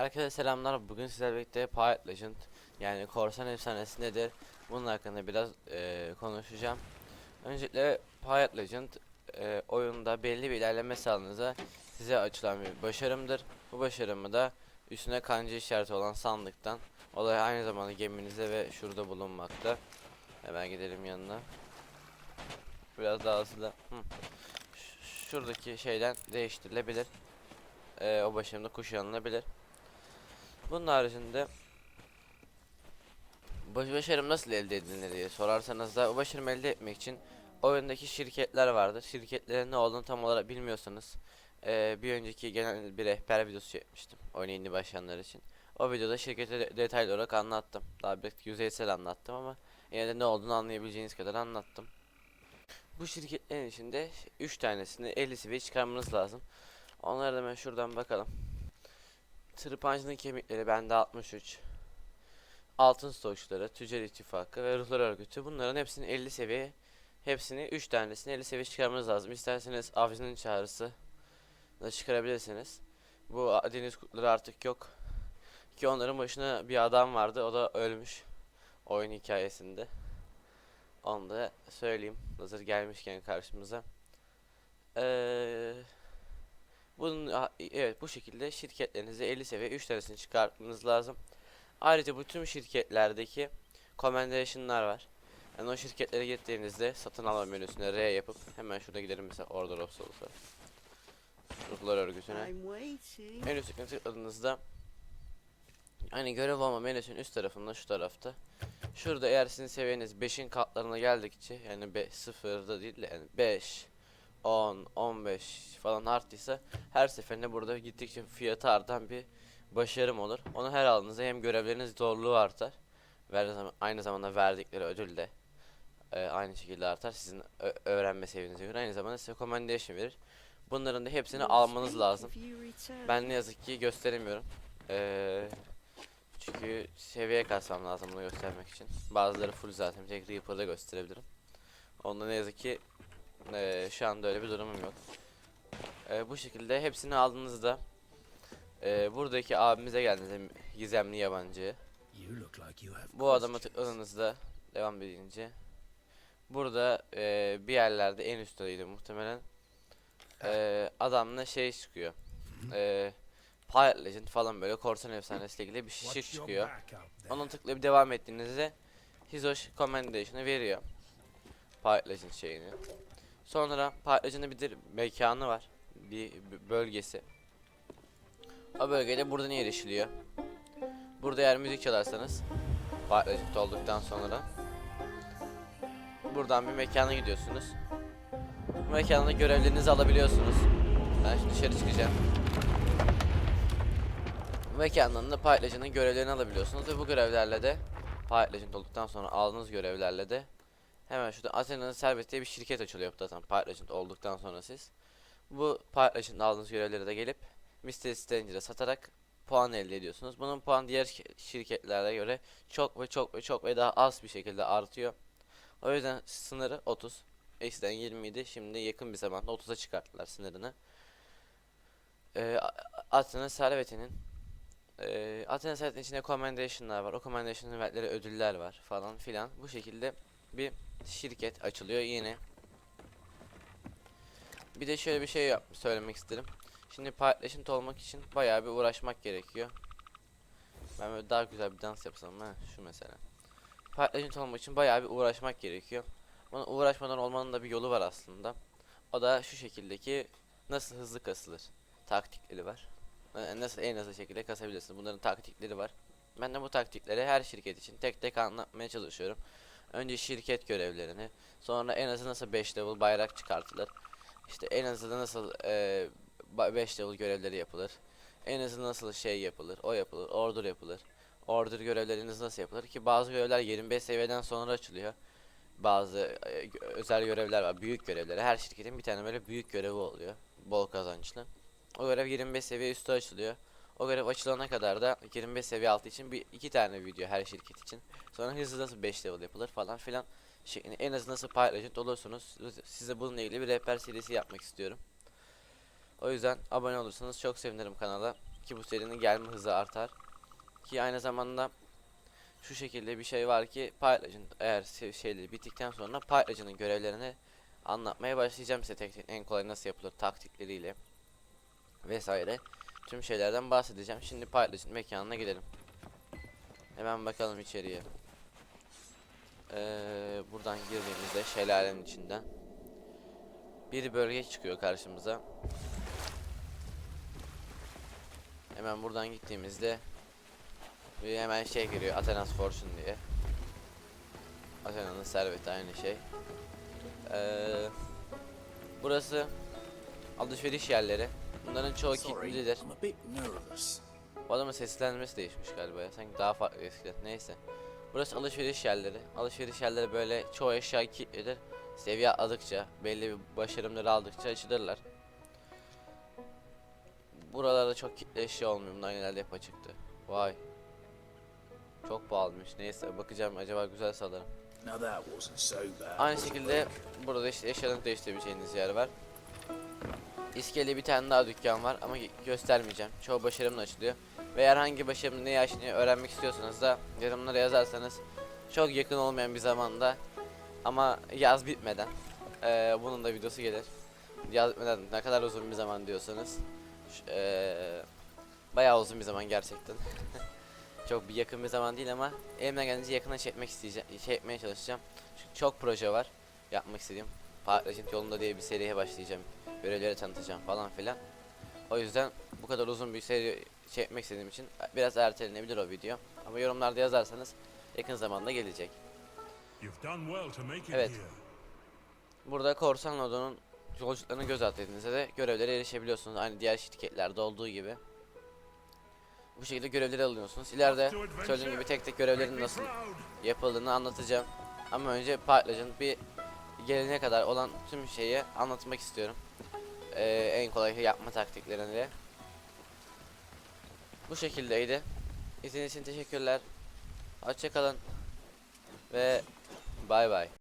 Herkese selamlar. Bugün sizlerle birlikte Pirate Legend yani korsan efsanesi nedir? Bunun hakkında biraz eee, konuşacağım. Öncelikle Pirate Legend eee, oyunda belli bir ilerleme sağladığınızda size açılan bir başarımdır. Bu başarımı da üstüne kanca işareti olan sandıktan olay aynı zamanda geminizde ve şurada bulunmakta. Hemen gidelim yanına. Biraz daha hızlı. Hı. Şuradaki şeyden değiştirilebilir. Eee, o başarımda kuşanılabilir. Bunun haricinde baş başarım nasıl elde edilir diye sorarsanız da o başarımı elde etmek için oyundaki şirketler vardır. Şirketlerin ne olduğunu tam olarak bilmiyorsanız eee, bir önceki genel bir rehber videosu çekmiştim oyuna yeni başlayanlar için. O videoda şirketi de- detaylı olarak anlattım. Daha bir yüzeysel anlattım ama yine de ne olduğunu anlayabileceğiniz kadar anlattım. Bu şirketlerin içinde 3 tanesini 50 seviye çıkarmanız lazım. Onlara da ben şuradan bakalım. Tırpancının kemikleri bende 63. Altın stokçuları, tüccar ittifakı ve ruhlar örgütü. Bunların hepsini 50 seviye, hepsini 3 tanesini 50 seviye çıkarmanız lazım. İsterseniz avcının çağrısı da çıkarabilirsiniz. Bu deniz kurtları artık yok. Ki onların başına bir adam vardı. O da ölmüş. Oyun hikayesinde. Onu da söyleyeyim. Hazır gelmişken karşımıza. Eee... Bunun evet bu şekilde şirketlerinize 50 seviye 3 tanesini çıkartmanız lazım. Ayrıca bu tüm şirketlerdeki commendation'lar var. Yani o şirketlere gittiğinizde satın alma menüsüne R yapıp hemen şurada gidelim mesela Order of Souls'a. Ruhlar örgütüne. En üstüne tıkladığınızda hani görev olma menüsünün üst tarafında şu tarafta. Şurada eğer sizin seviyeniz 5'in katlarına geldikçe yani 5 0'da değil de yani 5 10 15 falan arttıysa her seferinde burada gittikçe fiyatı artan bir başarım olur. Onu her aldığınızda hem görevleriniz zorluğu artar. Aynı zamanda verdikleri ödül de e, aynı şekilde artar. Sizin öğrenme seviyenize göre aynı zamanda size commendation verir. Bunların da hepsini almanız lazım. Ben ne yazık ki gösteremiyorum. Ee, çünkü seviye kasmam lazım bunu göstermek için. Bazıları full zaten. Bir tek Reaper'da gösterebilirim. Onda ne yazık ki ee, şu anda öyle bir durumum yok. Ee, bu şekilde hepsini aldığınızda ee, buradaki abimize geldiğinizde gizemli yabancı. Bu adama tıkladığınızda devam edince burada ee, bir yerlerde en üstteydi muhtemelen ee, adamla şey çıkıyor. Ee, Pirate Legend falan böyle korsan efsanesiyle ilgili bir your çıkıyor. Onu tıklayıp devam ettiğinizde Hizosh Commendation'ı veriyor. Pirate Legend şeyini. Sonra Pirate Legend'ın bir mekanı var. Bir bölgesi. O bölgede buradan erişiliyor. Burada eğer müzik çalarsanız Legend olduktan sonra buradan bir mekana gidiyorsunuz. Bu mekanda görevlerinizi alabiliyorsunuz. Ben şimdi dışarı çıkacağım. Bu mekandan da Pirate Legend'ın görevlerini alabiliyorsunuz ve bu görevlerle de Legend olduktan sonra aldığınız görevlerle de hemen şurada Athena'nın Servet diye bir şirket açılıyor zaten Pirate olduktan sonra siz. Bu Pirate aldığınız görevlere de gelip Mystery Stranger'a satarak puan elde ediyorsunuz. Bunun puan diğer şi- şirketlere göre çok ve çok ve çok ve daha az bir şekilde artıyor. O yüzden sınırı 30. Eskiden 20 idi. Şimdi yakın bir zamanda 30'a çıkarttılar sınırını. Ee, Athena Servet'inin ee, Athena Servet'in içinde commendation'lar var. O commendation'ın verdikleri ödüller var falan filan. Bu şekilde bir şirket açılıyor yeni. Bir de şöyle bir şey yap söylemek isterim. Şimdi Legend olmak için bayağı bir uğraşmak gerekiyor. Ben böyle daha güzel bir dans yapsam ha şu mesela. Legend olmak için bayağı bir uğraşmak gerekiyor. Buna uğraşmadan olmanın da bir yolu var aslında. O da şu şekildeki nasıl hızlı kasılır taktikleri var. Nasıl en hızlı şekilde kasabilirsin. Bunların taktikleri var. Ben de bu taktikleri her şirket için tek tek anlatmaya çalışıyorum. Önce şirket görevlerini, sonra en azı nasıl 5 level bayrak çıkartılır. İşte en azı nasıl 5 level görevleri yapılır. En azı nasıl şey yapılır, o yapılır, order yapılır. Order görevleriniz nasıl yapılır ki bazı görevler 25 seviyeden sonra açılıyor. Bazı e, özel görevler var, büyük görevleri. Her şirketin bir tane böyle büyük görevi oluyor. Bol kazançlı. O görev 25 seviye üstü açılıyor. O görev açılana kadar da 25 seviye altı için bir iki tane video her şirket için. Sonra hızlı nasıl 5 level yapılır falan filan. Şeklinde en az nasıl Legend olursunuz. Size bununla ilgili bir rehber serisi yapmak istiyorum. O yüzden abone olursanız çok sevinirim kanala. ki bu serinin gelme hızı artar. Ki aynı zamanda şu şekilde bir şey var ki Pirate'ın eğer şeyleri bittikten sonra Pirate'ın görevlerini anlatmaya başlayacağım size tek tek en kolay nasıl yapılır taktikleriyle vesaire tüm şeylerden bahsedeceğim. Şimdi Pirate'ın mekanına gidelim. Hemen bakalım içeriye. Ee, buradan girdiğimizde şelalenin içinden bir bölge çıkıyor karşımıza. Hemen buradan gittiğimizde bir hemen şey giriyor Athena's Fortune diye. Athena'nın serveti aynı şey. Ee, burası alışveriş yerleri. Bunların çoğu kilitlidir. Bu adamın seslenmesi değişmiş galiba ya. Sanki daha farklı eskiden. Neyse. Burası alışveriş yerleri. Alışveriş yerleri böyle çoğu eşya kilitlidir. Seviye atladıkça, belli bir başarımları aldıkça açılırlar. Buralarda çok kilitli eşya olmuyor. Bunlar genelde hep açıktı. Vay. Çok pahalıymış. Neyse bakacağım acaba güzel alırım. Aynı şekilde burada işte eşyalarını değiştirebileceğiniz yer var. İskele bir tane daha dükkan var ama gö- göstermeyeceğim. Çoğu başarımla açılıyor. Ve herhangi başarımın neyi açtığını öğrenmek istiyorsanız da yorumlara yazarsanız çok yakın olmayan bir zamanda ama yaz bitmeden eee, bunun da videosu gelir. Yaz bitmeden ne kadar uzun bir zaman diyorsanız eee, bayağı uzun bir zaman gerçekten. çok bir yakın bir zaman değil ama elimden gelince yakına çekmek isteyeceğim, çekmeye çalışacağım. Çünkü çok proje var yapmak istediğim. Partnership yolunda diye bir seriye başlayacağım. Görevleri tanıtacağım falan filan. O yüzden bu kadar uzun bir seri çekmek istediğim için biraz ertelenebilir o video. Ama yorumlarda yazarsanız yakın zamanda gelecek. Evet. Burada korsan lodo'nun yolculuklarını göz attığınızda de görevlere erişebiliyorsunuz. Aynı diğer şirketlerde olduğu gibi. Bu şekilde görevleri alıyorsunuz. İleride söylediğim gibi tek tek görevlerin nasıl yapıldığını anlatacağım. Ama önce Partlage'ın bir gelene kadar olan tüm şeyi anlatmak istiyorum. Ee, en kolay yapma taktiklerini de. Bu şekildeydi. İzlediğiniz için teşekkürler. Hoşçakalın. Ve bay bay.